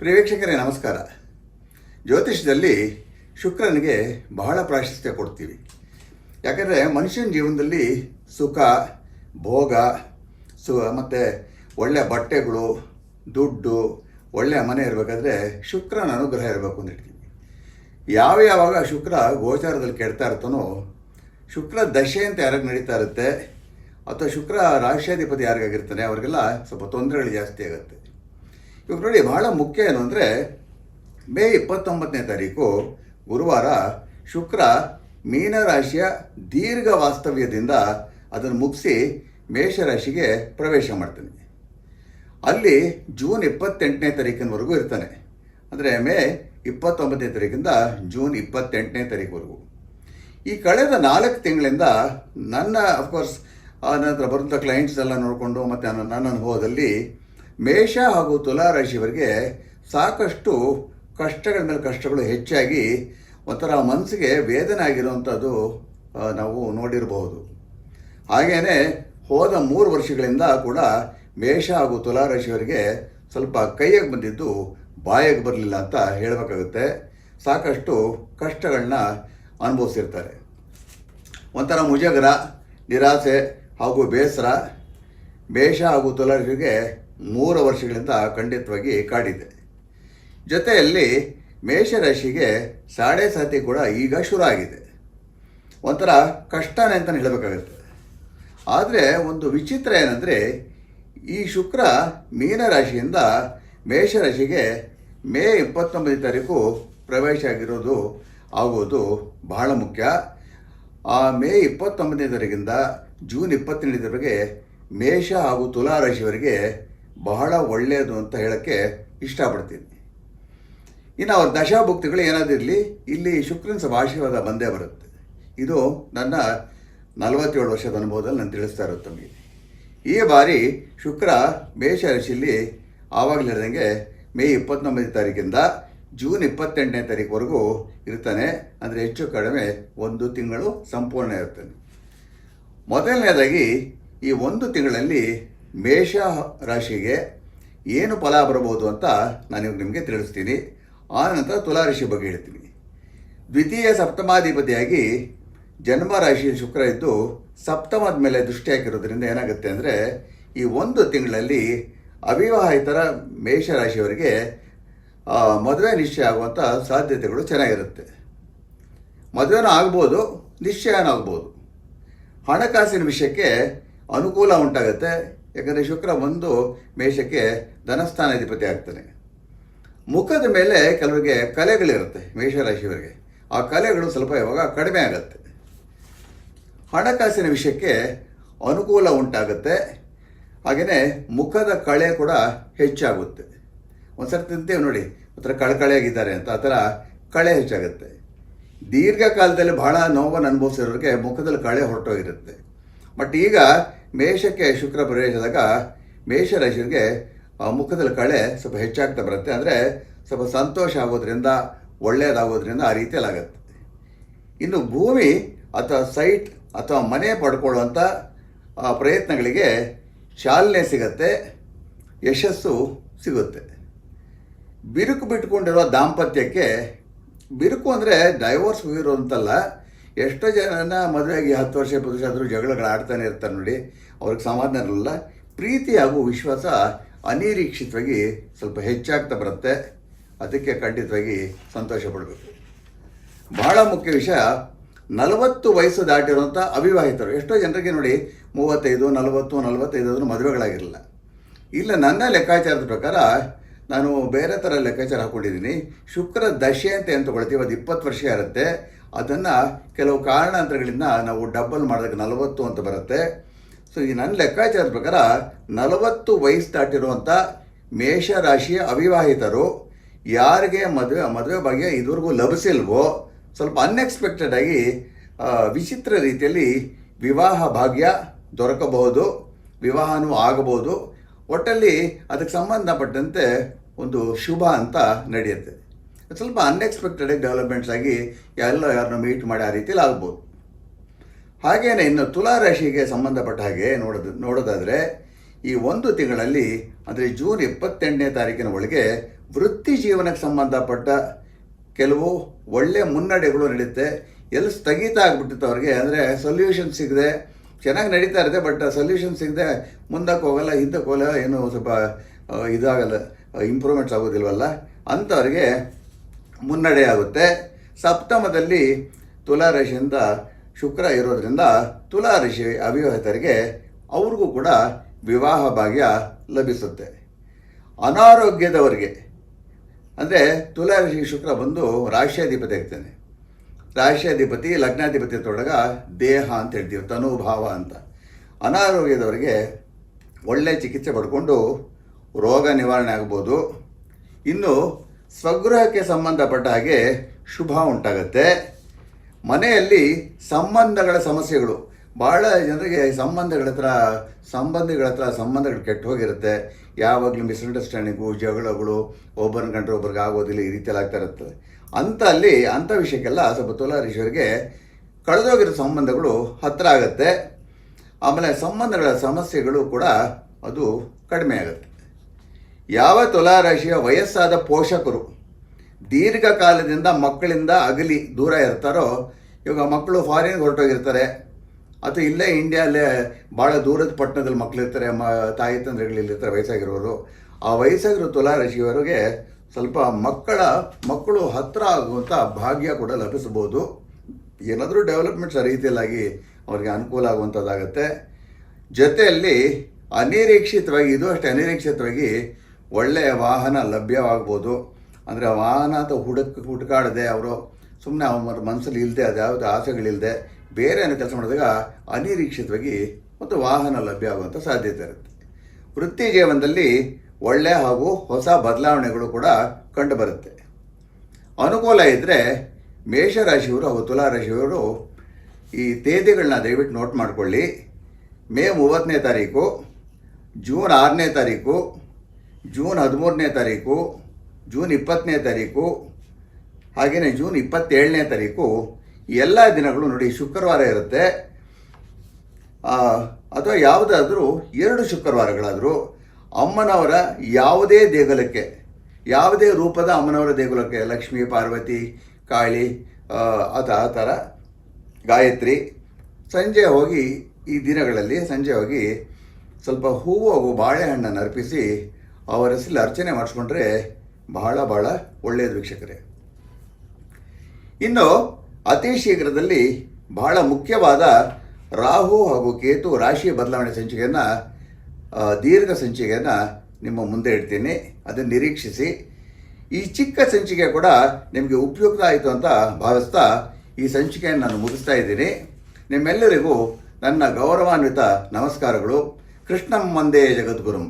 ಪ್ರಿಯ ವೀಕ್ಷಕರೇ ನಮಸ್ಕಾರ. ಜ್ಯೋತಿಷದಲ್ಲಿ ಶುಕ್ರನಿಗೆ ಬಹಳ ಪ್ರಾಶಸ್ತ್ಯ ಕೊಡ್ತೀವಿ. ಯಾಕಂದರೆ ಮನುಷ್ಯನ ಜೀವನದಲ್ಲಿ ಸುಖ, ಭೋಗ, ಸು, ಮತ್ತು ಒಳ್ಳೆಯ ಬಟ್ಟೆಗಳು, ದುಡ್ಡು ಒಳ್ಳೆಯ ಮನೆ ಇರಬೇಕಾದ್ರೆ ಶುಕ್ರನ ಅನುಗ್ರಹ ಇರಬೇಕು ಅಂತ ಹೇಳ್ತೀವಿ. ಯಾವ ಯಾವಾಗ ಶುಕ್ರ ಗೋಚಾರದಲ್ಲಿ ಕೆಡ್ತಾ ಇರ್ತಾನೋ ಶುಕ್ರ ದಶೆ ಅಂತ ಯಾರಿಗೆ ನಡೀತಾ ಇರುತ್ತೆ, ಅಥವಾ ಶುಕ್ರ ರಾಷ್ಟ್ರಾಧಿಪತಿ ಯಾರಿಗಾಗಿರ್ತಾನೆ, ಅವರಿಗೆಲ್ಲ ಸ್ವಲ್ಪ ತೊಂದರೆಗಳು ಜಾಸ್ತಿ ಆಗುತ್ತೆ. ಇವಾಗ ನೋಡಿ ಬಹಳ ಮುಖ್ಯ ಏನು ಅಂದರೆ, ಮೇ ಇಪ್ಪತ್ತೊಂಬತ್ತನೇ ತಾರೀಕು ಗುರುವಾರ ಶುಕ್ರ ಮೀನರಾಶಿಯ ದೀರ್ಘ ವಾಸ್ತವ್ಯದಿಂದ ಅದನ್ನು ಮುಗಿಸಿ ಮೇಷರಾಶಿಗೆ ಪ್ರವೇಶ ಮಾಡ್ತಾನೆ. ಅಲ್ಲಿ ಜೂನ್ ಇಪ್ಪತ್ತೆಂಟನೇ ತಾರೀಕಿನವರೆಗೂ ಇರ್ತಾನೆ. ಅಂದರೆ ಮೇ ಇಪ್ಪತ್ತೊಂಬತ್ತನೇ ತಾರೀಕಿಂದ ಜೂನ್ ಇಪ್ಪತ್ತೆಂಟನೇ ತಾರೀಕುವರೆಗೂ. ಈ ಕಳೆದ ನಾಲ್ಕು ತಿಂಗಳಿಂದ ನನ್ನ ಅಫ್ಕೋರ್ಸ್ ಆ ನಂತರ ಬರುವಂಥ ಕ್ಲೈಂಟ್ಸ್ ಎಲ್ಲ ನೋಡಿಕೊಂಡು ಮತ್ತು ನನ್ನ ನನ್ನ ಅನುಭವದಲ್ಲಿ ಮೇಷ ಹಾಗೂ ತುಲಾರಾಶಿಯವರಿಗೆ ಸಾಕಷ್ಟು ಕಷ್ಟಗಳ ಮೇಲೆ ಕಷ್ಟಗಳು ಹೆಚ್ಚಾಗಿ ಒಂಥರ ಮನಸ್ಸಿಗೆ ವೇದನೆ ಆಗಿರುವಂಥದ್ದು ನಾವು ನೋಡಿರಬಹುದು. ಹಾಗೆಯೇ ಹೋದ ಮೂರು ವರ್ಷಗಳಿಂದ ಕೂಡ ಮೇಷ ಹಾಗೂ ತುಲಾರಾಶಿಯವರಿಗೆ ಸ್ವಲ್ಪ ಕೈಯಾಗಿ ಬಂದಿದ್ದು ಬಾಯಿಗೆ ಬರಲಿಲ್ಲ ಅಂತ ಹೇಳಬೇಕಾಗುತ್ತೆ. ಸಾಕಷ್ಟು ಕಷ್ಟಗಳನ್ನ ಅನುಭವಿಸಿರ್ತಾರೆ. ಒಂಥರ ಮುಜಗರ, ನಿರಾಸೆ ಹಾಗೂ ಬೇಸರ. ಮೇಷ ಹಾಗೂ ತುಲಾರಿಗೆ ಮೂರು ವರ್ಷಗಳಿಂದ ಖಂಡಿತವಾಗಿ ಕಾಡಿದೆ. ಜೊತೆಯಲ್ಲಿ ಮೇಷರಾಶಿಗೆ ಸಾಡೆ ಸಾತಿ ಕೂಡ ಈಗ ಶುರು ಆಗಿದೆ. ಒಂಥರ ಕಷ್ಟನೇ ಅಂತಲೇ ಹೇಳಬೇಕಾಗುತ್ತೆ. ಆದರೆ ಒಂದು ವಿಚಿತ್ರ ಏನಂದರೆ, ಈ ಶುಕ್ರ ಮೀನರಾಶಿಯಿಂದ ಮೇಷರಾಶಿಗೆ ಮೇ ಇಪ್ಪತ್ತೊಂಬತ್ತನೇ ತಾರೀಕು ಪ್ರವೇಶ ಆಗಿರೋದು, ಆಗೋದು ಬಹಳ ಮುಖ್ಯ. ಆ ಮೇ ಇಪ್ಪತ್ತೊಂಬತ್ತನೇ ತಾರೀಕಿಂದ ಜೂನ್ ಇಪ್ಪತ್ತೆಂಟರವರೆಗೆ ಮೇಷ ಹಾಗೂ ತುಲಾ ರಾಶಿಯವರಿಗೆ ಬಹಳ ಒಳ್ಳೆಯದು ಅಂತ ಹೇಳೋಕ್ಕೆ ಇಷ್ಟಪಡ್ತೀನಿ. ಇನ್ನು ಅವ್ರ ದಶಾಭುಕ್ತಿಗಳು ಏನಾದಿರಲಿ ಇಲ್ಲಿ ಶುಕ್ರನ ಆಶೀರ್ವಾದ ಬಂದೇ ಬರುತ್ತೆ. ಇದು ನನ್ನ ನಲವತ್ತೇಳು ವರ್ಷದ ಅನುಭವದಲ್ಲಿ ನಾನು ತಿಳಿಸ್ತಾ ಇರೋದು ತಮಗೆ. ಈ ಬಾರಿ ಶುಕ್ರ ಮೇಷ ರಾಶಿಯಲ್ಲಿ ಆವಾಗಲೇ ಮೇ ಇಪ್ಪತ್ತೊಂಬತ್ತನೇ ತಾರೀಕಿಂದ ಜೂನ್ ಇಪ್ಪತ್ತೆಂಟನೇ ತಾರೀಕುವರೆಗೂ ಇರ್ತಾನೆ. ಅಂದರೆ ಹೆಚ್ಚು ಕಡಿಮೆ ಒಂದು ತಿಂಗಳು ಸಂಪೂರ್ಣ ಇರ್ತಾನೆ. ಮೊದಲನೇದಾಗಿ ಈ ಒಂದು ತಿಂಗಳಲ್ಲಿ ಮೇಷ ರಾಶಿಗೆ ಏನು ಫಲ ಬರಬಹುದು ಅಂತ ನಾನು ನಿಮಗೆ ತಿಳಿಸ್ತೀನಿ. ಆನಂತರ ತುಲಾರಾಶಿ ಬಗ್ಗೆ ಹೇಳ್ತೀನಿ. ದ್ವಿತೀಯ ಸಪ್ತಮಾಧಿಪತಿಯಾಗಿ ಜನ್ಮ ರಾಶಿಯ ಶುಕ್ರ ಇದ್ದು ಸಪ್ತಮದ ಮೇಲೆ ದೃಷ್ಟಿ ಹಾಕಿರೋದ್ರಿಂದ ಏನಾಗುತ್ತೆ ಅಂದರೆ ಈ ಒಂದು ತಿಂಗಳಲ್ಲಿ ಅವಿವಾಹಿತರ ಮೇಷರಾಶಿಯವರಿಗೆ ರಾಶಿಯವರಿಗೆ ಮದುವೆ ನಿಶ್ಚಯ ಆಗುವಂಥ ಸಾಧ್ಯತೆಗಳು ಚೆನ್ನಾಗಿರುತ್ತೆ. ಮದುವೆನೂ ಆಗ್ಬೋದು, ನಿಶ್ಚಯನೂ ಆಗ್ಬೋದು. ಹಣಕಾಸಿನ ವಿಷಯಕ್ಕೆ ಅನುಕೂಲ ಉಂಟಾಗುತ್ತೆ. ಯಾಕಂದರೆ ಶುಕ್ರ ಒಂದು ಮೇಷಕ್ಕೆ ಧನಸ್ಥಾನಾಧಿಪತಿ ಆಗ್ತಾನೆ. ಮುಖದ ಮೇಲೆ ಕೆಲವರಿಗೆ ಕಲೆಗಳಿರುತ್ತೆ ಮೇಷರಾಶಿಯವರಿಗೆ. ಆ ಕಲೆಗಳು ಸ್ವಲ್ಪ ಯಾವಾಗ ಕಡಿಮೆ ಆಗುತ್ತೆ. ಹಣಕಾಸಿನ ವಿಷಯಕ್ಕೆ ಅನುಕೂಲ ಉಂಟಾಗುತ್ತೆ. ಹಾಗೆಯೇ ಮುಖದ ಕಳೆ ಕೂಡ ಹೆಚ್ಚಾಗುತ್ತೆ. ಒಂದು ಸರ್ತಿ ತಿಂತೇವೆ ನೋಡಿ, ಒಂಥರ ಕಳಕಳೆಯಾಗಿದ್ದಾರೆ ಅಂತ ಆ ಥರ ಕಳೆ ಹೆಚ್ಚಾಗುತ್ತೆ. ದೀರ್ಘಕಾಲದಲ್ಲಿ ಬಹಳ ನೋವನ್ನು ಅನುಭವಿಸಿರೋರಿಗೆ ಮುಖದಲ್ಲಿ ಕಳೆ ಹೊರಟೋಗಿರುತ್ತೆ. ಬಟ್ ಈಗ ಮೇಷಕ್ಕೆ ಶುಕ್ರ ಪ್ರವೇಶದಾಗ ಮೇಷರಾಶಿಗೆ ಆ, ಮುಖದಲ್ಲಿ ಕಳೆ ಸ್ವಲ್ಪ ಹೆಚ್ಚಾಗ್ತಾ ಬರುತ್ತೆ. ಅಂದರೆ ಸ್ವಲ್ಪ ಸಂತೋಷ ಆಗೋದ್ರಿಂದ ಒಳ್ಳೆಯದಾಗೋದ್ರಿಂದ ಆ ರೀತಿಯಲ್ಲಿ ಆಗುತ್ತೆ ಇನ್ನು ಭೂಮಿ ಅಥವಾ ಸೈಟ್ ಅಥವಾ ಮನೆ ಪಡ್ಕೊಳ್ಳುವಂಥ ಪ್ರಯತ್ನಗಳಿಗೆ ಚಾಲನೆ ಸಿಗತ್ತೆ, ಯಶಸ್ಸು ಸಿಗುತ್ತೆ. ಬಿರುಕು ಬಿಟ್ಕೊಂಡಿರೋ ದಾಂಪತ್ಯಕ್ಕೆ, ಬಿರುಕು ಅಂದರೆ ಡೈವೋರ್ಸ್ ಹೋಗಿರೋ ಅಂತಲ್ಲ ಎಷ್ಟೋ ಜನನ ಮದುವೆಯಾಗಿ ಹತ್ತು ವರ್ಷ, ಇಪ್ಪತ್ತು ವರ್ಷ ಆದರೂ ಜಗಳಗಳು ಆಡ್ತಾನೆ ಇರ್ತಾರೆ ನೋಡಿ. ಅವ್ರಿಗೆ ಸಮಾಧಾನ ಇರಲ್ಲ. ಪ್ರೀತಿ ಹಾಗೂ ವಿಶ್ವಾಸ ಅನಿರೀಕ್ಷಿತವಾಗಿ ಸ್ವಲ್ಪ ಹೆಚ್ಚಾಗ್ತಾ ಬರುತ್ತೆ. ಅದಕ್ಕೆ ಖಂಡಿತವಾಗಿ ಸಂತೋಷ ಪಡಬೇಕು. ಬಹಳ ಮುಖ್ಯ ವಿಷಯ, ನಲವತ್ತು ವಯಸ್ಸು ದಾಟಿರುವಂಥ ಅವಿವಾಹಿತರು. ಎಷ್ಟೋ ಜನರಿಗೆ ನೋಡಿ ಮೂವತ್ತೈದು, ನಲವತ್ತು, ನಲವತ್ತೈದು ಆದರೂ ಮದುವೆಗಳಾಗಿರಲ್ಲ. ಇಲ್ಲ, ನನ್ನ ಲೆಕ್ಕಾಚಾರದ ಪ್ರಕಾರ ನಾನು ಬೇರೆ ಥರ ಲೆಕ್ಕಾಚಾರ ಹಾಕ್ಕೊಂಡಿದ್ದೀನಿ ಶುಕ್ರ ದಶೆ ಅಂತ ಏನು ತೊಗೊಳ್ತೀವಿ, ಅದು ಇಪ್ಪತ್ತು ವರ್ಷ ಇರುತ್ತೆ. ಅದನ್ನು ಕೆಲವು ಕಾರಣಾಂತರಗಳಿಂದ ನಾವು ಡಬಲ್ ಮಾಡಿದಾಗ ನಲವತ್ತು ಅಂತ ಬರುತ್ತೆ. ಸೊ ಈ ನನ್ನ ಲೆಕ್ಕಾಚಾರದ ಪ್ರಕಾರ ನಲವತ್ತು ವಯಸ್ಸು ದಾಟಿರುವಂಥ ಮೇಷರಾಶಿಯ ಅವಿವಾಹಿತರು ಯಾರಿಗೆ ಮದುವೆ ಮದುವೆ ಭಾಗ್ಯ ಇದುವರೆಗೂ ಲಭಿಸಿಲ್ವೋ, ಸ್ವಲ್ಪ ಅನ್ಎಕ್ಸ್ಪೆಕ್ಟೆಡ್ ಆಗಿ ವಿಚಿತ್ರ ರೀತಿಯಲ್ಲಿ ವಿವಾಹ ಭಾಗ್ಯ ದೊರಕಬಹುದು, ವಿವಾಹನೂ ಆಗಬಹುದು. ಒಟ್ಟಲ್ಲಿ ಅದಕ್ಕೆ ಸಂಬಂಧಪಟ್ಟಂತೆ ಒಂದು ಶುಭ ಅಂತ ನಡೆಯುತ್ತೆ. ಸ್ವಲ್ಪ ಅನ್ಎಕ್ಸ್ಪೆಕ್ಟೆಡ್ ಡೆವಲಪ್ಮೆಂಟ್ಸ್ ಆಗಿ ಎಲ್ಲ ಯಾರನ್ನ ಮೀಟ್ ಮಾಡಿ ಆ ರೀತಿಯಲ್ಲಿ ಆಗ್ಬೋದು. ಹಾಗೇನೆ ಇನ್ನು ತುಲಾ ರಾಶಿಗೆ ಸಂಬಂಧಪಟ್ಟ ಹಾಗೆ ನೋಡೋದು, ನೋಡೋದಾದರೆ ಈ ಒಂದು ತಿಂಗಳಲ್ಲಿ, ಅಂದರೆ ಜೂನ್ ಇಪ್ಪತ್ತೆಂಟನೇ ತಾರೀಕಿನ ಒಳಗೆ ವೃತ್ತಿ ಜೀವನಕ್ಕೆ ಸಂಬಂಧಪಟ್ಟ ಕೆಲವು ಒಳ್ಳೆಯ ಮುನ್ನಡೆಗಳು ನಡೆಯುತ್ತೆ ಎಲ್ಲಿ ಸ್ಥಗಿತ ಆಗಿಬಿಟ್ಟಿತ್ತು ಅವ್ರಿಗೆ, ಅಂದರೆ ಸೊಲ್ಯೂಷನ್ ಸಿಗದೆ, ಚೆನ್ನಾಗಿ ನಡೀತಾ ಇರುತ್ತೆ ಬಟ್ ಸೊಲ್ಯೂಷನ್ ಸಿಗದೆ ಮುಂದಕ್ಕೆ ಹೋಗಲ್ಲ, ಹಿಂದಕ್ಕೆ ಹೋಗಲ್ಲ, ಏನು ಸ್ವಲ್ಪ ಇದಾಗಲ್ಲ ಇಂಪ್ರೂವ್ಮೆಂಟ್ಸ್ ಆಗೋದಿಲ್ವಲ್ಲ? ಅಂಥವ್ರಿಗೆ ಮುನ್ನಡೆ ಆಗುತ್ತೆ. ಸಪ್ತಮದಲ್ಲಿ ತುಲಾ ರಾಶಿಯಿಂದ ಶುಕ್ರ ಇರೋದ್ರಿಂದ ತುಲಾ ರಾಶಿ ಅವಿವಾಹಿತರಿಗೆ ಅವ್ರಿಗೂ ಕೂಡ ವಿವಾಹ ಭಾಗ್ಯ ಲಭಿಸುತ್ತೆ. ಅನಾರೋಗ್ಯದವರಿಗೆ, ಅಂದರೆ ತುಲಾ ರಾಶಿ ಶುಕ್ರ ಬಂದು ರಾಶಿಯಾಧಿಪತಿ ಆಗ್ತಾನೆ. ರಾಶಿಯಾಧಿಪತಿ ಲಗ್ನಾಧಿಪತಿ ತೊಡಗ ದೇಹ ಅಂತ ಹೇಳ್ತೀವಿ, ತನುಭಾವ ಅಂತ. ಅನಾರೋಗ್ಯದವರಿಗೆ ಒಳ್ಳೆ ಚಿಕಿತ್ಸೆ ಪಡ್ಕೊಂಡು ರೋಗ ನಿವಾರಣೆ ಆಗ್ಬೋದು. ಇನ್ನು ಸ್ವಗೃಹಕ್ಕೆ ಸಂಬಂಧಪಟ್ಟ ಹಾಗೆ ಶುಭ ಉಂಟಾಗತ್ತೆ. ಮನೆಯಲ್ಲಿ ಸಂಬಂಧಗಳ ಸಮಸ್ಯೆಗಳು ಭಾಳ ಜನರಿಗೆ ಸಂಬಂಧಗಳ ಹತ್ರ, ಸಂಬಂಧಿಗಳ ಹತ್ರ ಸಂಬಂಧಗಳು ಕೆಟ್ಟು ಹೋಗಿರುತ್ತೆ. ಯಾವಾಗಲೂ ಮಿಸ್ಅಂಡರ್ಸ್ಟ್ಯಾಂಡಿಂಗು ಜಗಳಗಳು, ಒಬ್ಬರನ್ನ ಕಂಡ್ರೆ ಒಬ್ರಿಗೆ ಆಗೋದಿಲ್ಲ, ಈ ರೀತಿಯಲ್ಲಿ ಆಗ್ತಾ ಇರುತ್ತೆ ಅಂತ ಅಲ್ಲಿ ಅಂಥ ವಿಷಯಕ್ಕೆಲ್ಲ ಸ್ವಲ್ಪ ತುಲಾರೀಶ್ವರಿಗೆ ಕಳೆದೋಗಿರೋ ಸಂಬಂಧಗಳು ಹತ್ತಿರ ಆಗುತ್ತೆ. ಆಮೇಲೆ ಸಂಬಂಧಗಳ ಸಮಸ್ಯೆಗಳು ಕೂಡ ಅದು ಕಡಿಮೆ ಆಗುತ್ತೆ. ಯಾವ ತುಲಾರಾಶಿಯ ವಯಸ್ಸಾದ ಪೋಷಕರು ದೀರ್ಘಕಾಲದಿಂದ ಮಕ್ಕಳಿಂದ ಅಗಲಿ ದೂರ ಇರ್ತಾರೋ, ಇವಾಗ ಮಕ್ಕಳು ಫಾರಿನ್ಗೆ ಹೊರಟೋಗಿರ್ತಾರೆ. ಅಥವಾ ಇಲ್ಲೇ ಇಂಡಿಯಾಲ್ಲೇ ಭಾಳ ದೂರದ ಪಟ್ಟಣದಲ್ಲಿ ಮಕ್ಕಳಿರ್ತಾರೆ, ಮ, ತಾಯಿ ತಂದೆಗಳಿರ್ತಾರೆ ವಯಸ್ಸಾಗಿರೋರು. ಆ ವಯಸ್ಸಾಗಿರೋ ತುಲಾರಾಶಿಯವರಿಗೆ ಸ್ವಲ್ಪ ಮಕ್ಕಳ, ಮಕ್ಕಳು ಹತ್ತಿರ ಆಗುವಂಥ ಭಾಗ್ಯ ಕೂಡ ಲಭಿಸಬಹುದು. ಏನಾದರೂ ಡೆವಲಪ್ಮೆಂಟ್ಸ್ ರೀತಿಯಲ್ಲಾಗಿ ಅವ್ರಿಗೆ ಅನುಕೂಲ ಆಗುವಂಥದ್ದಾಗತ್ತೆ ಜೊತೆಯಲ್ಲಿ ಅನಿರೀಕ್ಷಿತವಾಗಿ, ಇದು ಅಷ್ಟೇ ಅನಿರೀಕ್ಷಿತವಾಗಿ ಒಳ್ಳೆಯ ವಾಹನ ಲಭ್ಯವಾಗ್ಬೋದು. ಅಂದರೆ ವಾಹನ ಅಥವಾ ಹುಡುಕ, ಹುಡುಕಾಡದೆ ಅವರು ಸುಮ್ಮನೆ ಅವ್ರ ಮನಸ್ಸಲ್ಲಿ ಇಲ್ಲದೆ ಅದು ಯಾವುದೇ ಆಸೆಗಳಿಲ್ಲದೆ ಬೇರೆ ಏನೋ ಕೆಲಸ ಮಾಡಿದಾಗ ಅನಿರೀಕ್ಷಿತವಾಗಿ ಮತ್ತು ವಾಹನ ಲಭ್ಯ ಆಗುವಂಥ ಸಾಧ್ಯತೆ ಇರುತ್ತೆ. ವೃತ್ತಿ ಜೀವನದಲ್ಲಿ ಒಳ್ಳೆಯ ಹಾಗೂ ಹೊಸ ಬದಲಾವಣೆಗಳು ಕೂಡ ಕಂಡುಬರುತ್ತೆ. ಅನುಕೂಲ ಇದ್ದರೆ ಮೇಷರಾಶಿಯವರು ಹಾಗೂ ತುಲಾರಾಶಿಯವರು ಈ ತೇದಿಗಳನ್ನ ದಯವಿಟ್ಟು ನೋಟ್ ಮಾಡಿಕೊಳ್ಳಿ. ಮೇ ಮೂವತ್ತನೇ ತಾರೀಕು, ಜೂನ್ ಆರನೇ ತಾರೀಕು ಜೂನ್ ಹದಿಮೂರನೇ ತಾರೀಕು, ಜೂನ್ ಇಪ್ಪತ್ತನೇ ತಾರೀಕು ಹಾಗೆಯೇ ಜೂನ್ ಇಪ್ಪತ್ತೇಳನೇ ತಾರೀಕು ಎಲ್ಲ ದಿನಗಳು ನೋಡಿ ಶುಕ್ರವಾರ ಇರುತ್ತೆ. ಅಥವಾ ಯಾವುದಾದ್ರೂ ಎರಡು ಶುಕ್ರವಾರಗಳಾದರೂ ಅಮ್ಮನವರ ಯಾವುದೇ ದೇಗುಲಕ್ಕೆ, ಯಾವುದೇ ರೂಪದ ಅಮ್ಮನವರ ದೇಗುಲಕ್ಕೆ, ಲಕ್ಷ್ಮೀ, ಪಾರ್ವತಿ, ಕಾಳಿ ಅದು ಆ ಥರ ಗಾಯತ್ರಿ, ಸಂಜೆ ಹೋಗಿ ಈ ದಿನಗಳಲ್ಲಿ ಸಂಜೆ ಹೋಗಿ ಸ್ವಲ್ಪ ಹೂವು ಹಾಗೂ ಬಾಳೆಹಣ್ಣನ್ನು ಅರ್ಪಿಸಿ ಅವರ ಹೆಸರಲ್ಲಿ ಅರ್ಚನೆ ಮಾಡಿಸ್ಕೊಂಡ್ರೆ ಬಹಳ ಬಹಳ ಒಳ್ಳೆಯದು ವೀಕ್ಷಕರೇ. ಇನ್ನು ಅತಿ ಶೀಘ್ರದಲ್ಲಿ ಬಹಳ ಮುಖ್ಯವಾದ ರಾಹು ಹಾಗೂ ಕೇತು ರಾಶಿ ಬದಲಾವಣೆ ಸಂಚಿಕೆಯನ್ನು ದೀರ್ಘ ಸಂಚಿಕೆಯನ್ನು ನಿಮ್ಮ ಮುಂದೆ ಇಡ್ತೀನಿ. ಅದನ್ನು ನಿರೀಕ್ಷಿಸಿ. ಈ ಚಿಕ್ಕ ಸಂಚಿಕೆ ಕೂಡ ನಿಮಗೆ ಉಪಯುಕ್ತ ಆಯಿತು ಅಂತ ಭಾವಿಸ್ತಾ ಈ ಸಂಚಿಕೆಯನ್ನು ನಾನು ಮುಗಿಸ್ತಾ ಇದ್ದೀನಿ. ನಿಮ್ಮೆಲ್ಲರಿಗೂ ನನ್ನ ಗೌರವಾನ್ವಿತ ನಮಸ್ಕಾರಗಳು. ಕೃಷ್ಣಂ ಮಂದೇ ಜಗದ್ಗುರುಂ.